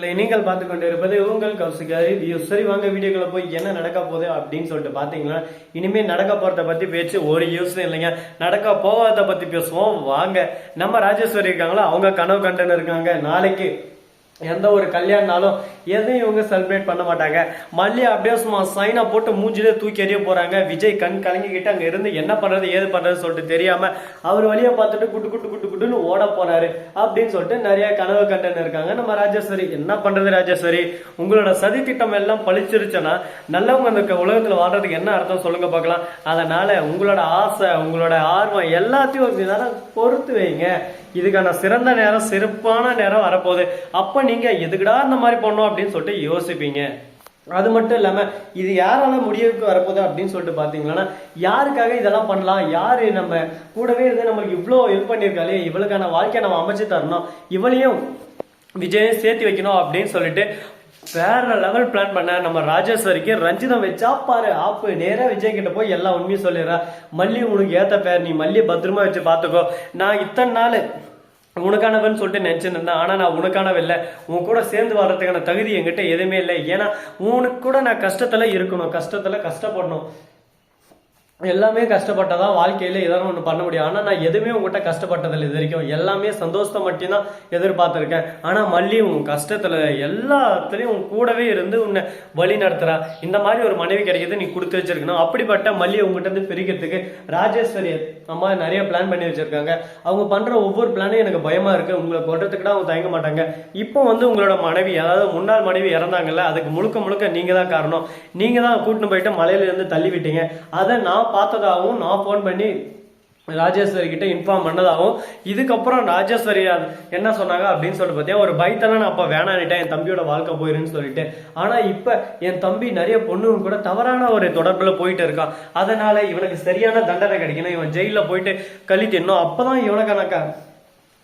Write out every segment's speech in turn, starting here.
நீங்கள் பார்த்து கொண்டு இருப்பது உங்கள் கௌசிகாரி. சரி வாங்க வீடியோக்குள்ள போய் என்ன நடக்க போகுது அப்படின்னு சொல்லிட்டு பாத்தீங்கன்னா இனிமே நடக்க போகிறத பத்தி பேச்சு ஒரு யூஸ் இல்லைங்க. நடக்க போகிறத பத்தி பேசுவோம். வாங்க நம்ம ராஜேஸ்வரி இருக்காங்களா? அவங்க கனவு கண்டனர் இருக்காங்க. நாளைக்கு எந்த ஒரு கல்யாணம்னாலும் எதையும் இவங்க செலிப்ரேட் பண்ண மாட்டாங்க. மல்லி அப்படியே சும்மா சைனா போட்டு மூஞ்சிலே தூக்கி எறிய போறாங்க. விஜய் கண் கலங்கிக்கிட்டு அங்க இருந்து என்ன பண்றது ஏது பண்றது சொல்லிட்டு தெரியாம அவர் வழியை பார்த்துட்டு குட்டு குட்டு குட்டு குட்டுன்னு ஓட போறாரு அப்படின்னு சொல்லிட்டு நிறைய கனவு கண்டன இருக்காங்க. நம்ம ராஜேஸ்வரி என்ன பண்றது ராஜேஸ்வரி? உங்களோட சதி திட்டம் எல்லாம் பழிச்சிருச்சுன்னா நல்லவங்க அந்த உலகத்துல வாழ்றதுக்கு என்ன அர்த்தம் சொல்லுங்க பார்க்கலாம். அதனால உங்களோட ஆசை உங்களோட ஆர்வம் எல்லாத்தையும் ஒரு நேரம் பொறுத்து வைங்க. இதுக்கான சிறந்த நேரம் சிறப்பான நேரம் வரப்போகுது. அப்ப நீங்க எதுக்குடா இந்த மாதிரி பண்ணோம் அப்படின்னு சொல்லிட்டு யோசிப்பீங்க. அது மட்டும் இல்லாம இது யாரால முடிவுக்கு வரப்போகுது அப்படின்னு சொல்லிட்டு பாத்தீங்கன்னா யாருக்காக இதெல்லாம் பண்ணலாம்? யாரு நம்ம கூடவே இருந்து நம்மளுக்கு இவ்வளோ ஹெல்ப் பண்ணியிருக்காளே? இவளுக்கான வாழ்க்கையை நம்ம அமைச்சு தரணும். இவளையும் விஜயம் சேர்த்து வைக்கணும் அப்படின்னு சொல்லிட்டு வேற லெவல் பிளான் பண்ண நம்ம ராஜேஸ்வரிக்கு ரஞ்சிதம் வச்சா பாரு ஆப்பு. நேராக விஜய் கிட்ட போய் எல்லா உண்மையும் சொல்லிடுறா. மல்லி உனக்கு ஏத்த பேர் நீ மல்லி பத்திரமா வச்சு பாத்துக்கோ. நான் இத்தனை நாள் உனக்கானவன் சொல்லிட்டு நினச்சின்னு இருந்தேன் ஆனால் நான் உனக்கானவ இல்லை. உன் கூட சேர்ந்து வாழ்றதுக்கான தகுதி என்கிட்ட எதுவுமே இல்லை. ஏன்னா உனக்கு கூட நான் கஷ்டத்தில் இருக்கணும். கஷ்டத்தில் கஷ்டப்படணும். எல்லாமே கஷ்டப்பட்டதான் வாழ்க்கையில ஏதாவது ஒன்று பண்ண முடியும். ஆனால் நான் எதுவுமே உங்ககிட்ட கஷ்டப்பட்டதில்லை இது வரைக்கும். எல்லாமே சந்தோஷத்தை மட்டும்தான் எதிர்பார்த்துருக்கேன். ஆனால் மல்லி உன் கஷ்டத்தில் எல்லாத்துலேயும் உன் கூடவே இருந்து உன்னை வழி நடத்துறா. இந்த மாதிரி ஒரு மனைவி கிடைக்கிறது நீ கொடுத்து வச்சிருக்கணும். அப்படிப்பட்ட மல்லியை உங்கள்கிட்ட இருந்து பிரிக்கிறதுக்கு ராஜேஸ்வரி அம்மா நிறைய பிளான் பண்ணி வச்சிருக்காங்க. அவங்க பண்ணுற ஒவ்வொரு பிளானும் எனக்கு பயமாக இருக்குது உங்களை கொள்றதுக்கு கூட அவங்க தயங்க மாட்டாங்க. இப்போ வந்து உங்களோட மனைவி அதாவது முன்னாள் மனைவி இறந்தாங்கல்ல அதுக்கு முழுக்க முழுக்க நீங்கள் தான் காரணம். நீங்கள் தான் கூட்டின்னு போயிட்டு மலையிலேருந்து தள்ளி விட்டீங்க. அதை நான் பார்த்ததாகவும் நான் ஃபோன் பண்ணி ராஜேஸ்வரி கிட்ட இன்ஃபார்ம் பண்ணதாகவும் இதுக்கப்புறம் ராஜேஸ்வரி என்ன சொன்னாங்க அப்படின்னு சொல்லிட்டு பார்த்தீங்கன்னா ஒரு பைத்தனா நான் அப்போ வேணான்னுட்டேன் என் தம்பியோட வாழ்க்கை போயிருன்னு சொல்லிட்டு. ஆனால் இப்போ என் தம்பி நிறைய பொண்ணுங்க கூட தவறான ஒரு தொடர்பில் போயிட்டு இருக்கான் அதனால இவனுக்கு சரியான தண்டனை கிடைக்கணும். இவன் ஜெயிலில் போயிட்டு கழி தின்னும் அப்பதான் இவனுக்கு எனக்கு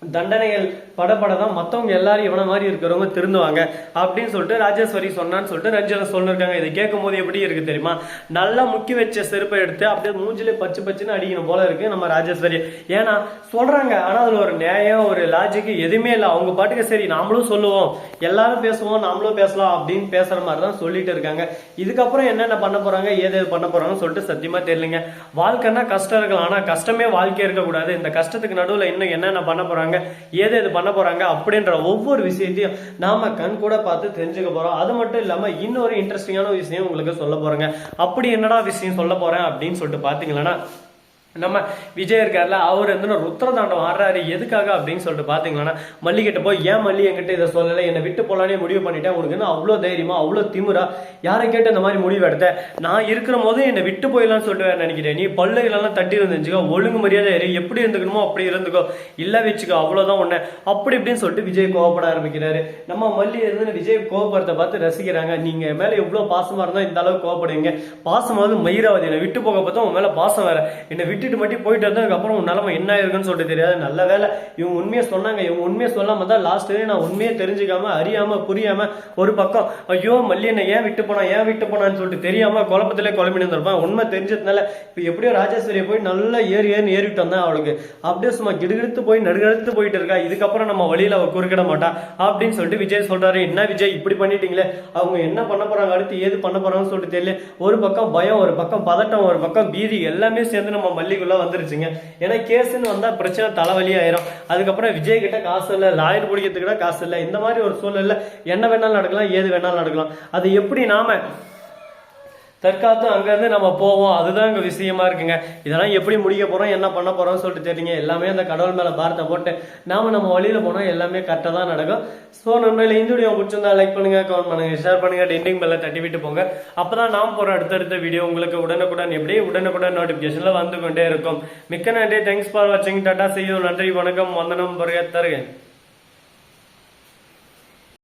தண்டனைகள் படப்பட தான் மற்றவங்க எல்லாரும் இவன மாதிரி இருக்கிறவங்க திருந்துவாங்க. அப்படின்னு சொல்லிட்டு ராஜேஸ்வரி சொன்னான்னு சொல்லிட்டு ரஞ்சனை சொல்லிருக்காங்க இதை கேட்கும் போது எப்படி இருக்கு தெரியுமா? நல்லா முக்கி வச்ச செருப்பை எடுத்து அப்படியே மூஞ்சிலே பச்சு பச்சுன்னு அடிக்கணும் போல இருக்கு நம்ம ராஜேஸ்வரி. ஏன்னா சொல்றாங்க. ஆனா அதுல ஒரு நியாயம் ஒரு லாஜிக்கு எதுவுமே இல்லை. அவங்க பாட்டுக்கு சரி நாமளும் சொல்லுவோம். எல்லாரும் பேசுவோம் நாமளும் பேசலாம் அப்படின்னு பேசுற மாதிரி தான் சொல்லிட்டு இருக்காங்க. இதுக்கப்புறம் என்னென்ன பண்ண போறாங்க ஏது ஏது பண்ண போறாங்கன்னு சொல்லிட்டு சத்தியமா தெரியலங்க. வாழ்க்கைன்னா கஷ்டம் இருக்கலாம். ஆனா கஷ்டமே வாழ்க்கை இருக்கக்கூடாது. இந்த கஷ்டத்துக்கு நடுவில் இன்னும் என்னென்ன பண்ண போறாங்க? ஏதோ எது பண்ண போறாங்க அப்படின்ற ஒவ்வொரு விஷயத்தையும் நாம கண் கூட பார்த்து தெரிஞ்சுக்க போறோம். அது மட்டும் இல்லாம இன்னொரு இன்ட்ரெஸ்டிங்கான விஷயம் உங்களுக்கு சொல்ல போகிறேங்க அப்படி என்னடா விஷயம் சொல்ல போறேன் அப்படின்னு சொல்லிட்டு பாத்தீங்கன்னா நம்ம விஜய் இருக்கார்ல அவர் வந்து ருத்ரதாண்டம் ஆடுறாரு எதுக்காக அப்படின்னு சொல்லிட்டு பாத்தீங்கன்னா மல்லிகிட்ட போய் ஏன் மல்லி என்கிட்ட இதை சொல்லலை? என்னை விட்டு போலானே முடிவு பண்ணிட்டேன். உனக்கு என்ன அவ்வளோ தைரியமா அவ்வளோ திமிரா? யாரை கேட்டு இந்த மாதிரி முடிவு எடுத்த? நான் இருக்கிற போது என்னை விட்டு போயிடலாம்னு சொல்லிட்டு நினைக்கிறேன். நீ பல்லுகளெல்லாம் தட்டி இருந்துச்சுக்கோ ஒழுங்கு மரியாதை இரு. எப்படி இருந்துக்கணுமோ அப்படி இருந்துக்கோ. இல்லை வச்சுக்கோ அவ்வளோதான் உன்னை. அப்படி இப்படின்னு சொல்லிட்டு விஜய் கோவப்பட ஆரம்பிக்கிறாரு. நம்ம மல்லி இருந்து விஜய் கோவப்படுறத பார்த்து ரசிக்கிறாங்க. நீங்க மேலே எவ்வளோ பாசமாக பாசமா இந்த அளவுக்கு கோவப்படுவீங்க? பாசமாவது மயிராவது. என்னை விட்டு போக பார்த்தா உன் மேலே பாசம் வேற. என்னை விட்டுட்டு மட்டும் போயிட்டு வந்ததுக்கப்புறம் நிலமை என்ன ஆயிருக்குன்னு சொல்லிட்டு தெரியாது. நல்ல வேலை இவங்க உண்மையை சொன்னாங்க. இவங்க உண்மையை சொல்லாம தான் லாஸ்ட் நான் உண்மையை தெரிஞ்சுக்காம அறியாம புரியாம ஒரு பக்கம் ஐயோ மல்லி என்ன ஏன் விட்டு போனா ஏன் விட்டு போனான்னு சொல்லிட்டு தெரியாம குழப்பத்திலே குழம்பு இருந்திருப்பான். உண்மை தெரிஞ்சதுனால இப்போ எப்படியோ ராஜேஸ்வரியை போய் நல்லா ஏறி ஏறி ஏறிட்டு வந்தேன் அவளுக்கு. அப்படியே சும்மா கிடுகிடுத்து போய் நடுகடுத்து போயிட்டு இருக்கா. இதுக்கப்புறம் நம்ம வழியில அவ குறுக்கிட மாட்டா அப்படின்னு சொல்லிட்டு விஜய் சொல்றாரு. என்ன விஜய் இப்படி பண்ணிட்டீங்களே? அவங்க என்ன பண்ண போறாங்க? அடுத்து ஏது பண்ண போறாங்கன்னு சொல்லிட்டு தெரியல. ஒரு பக்கம் பயம் ஒரு பக்கம் பதட்டம் ஒரு பக்கம் பீதி எல்லாமே சேர்ந்து நம்ம மல்லி பள்ளிக்குள்ளே வந்துருச்சுங்க. ஏன்னா கேஸுன்னு வந்தால் பிரச்சனை தலைவலி ஆயிரும். அதுக்கப்புறம் விஜய் கிட்ட காசு இல்லை லாயர் பிடிக்கிறதுக்கு கூட காசு இல்லை. இந்த மாதிரி ஒரு சூழ்நிலை என்ன வேணாலும் நடக்கலாம் ஏது வேணாலும் நடக்கலாம். அது எப்படி நாம தற்காத்து அங்கேருந்து நம்ம போவோம். அதுதான் அங்கே விஷயமா இருக்குங்க. இதெல்லாம் எப்படி முடிக்க போகிறோம் என்ன பண்ண போகிறோம்னு சொல்லிட்டு தெரியுங்க. எல்லாமே அந்த கடவுள் மேலே பாரத்தை போட்டு நாம நம்ம வழியில் போனால் எல்லாமே கரெக்டாக தான் நடக்கும். ஸோ நண்பர்களே இந்த வீடியோ பிடிச்சிருந்தா லைக் பண்ணுங்கள் கமெண்ட் பண்ணுங்கள் ஷேர் பண்ணுங்க டெண்டிங் பெல்ல தட்டி விட்டு போங்க. அப்போ தான் நாம் போகிற அடுத்தடுத்த வீடியோ உங்களுக்கு உடனுக்குடன் எப்படி? உடனுக்குடன் நோட்டிஃபிகேஷனில் வந்து கொண்டே இருக்கும். மிக்க நன்றி. தேங்க்ஸ் ஃபார் வாட்சிங் டாட்டா செய்யும் நன்றி வணக்கம். வந்தனம் பொருக தருகேன்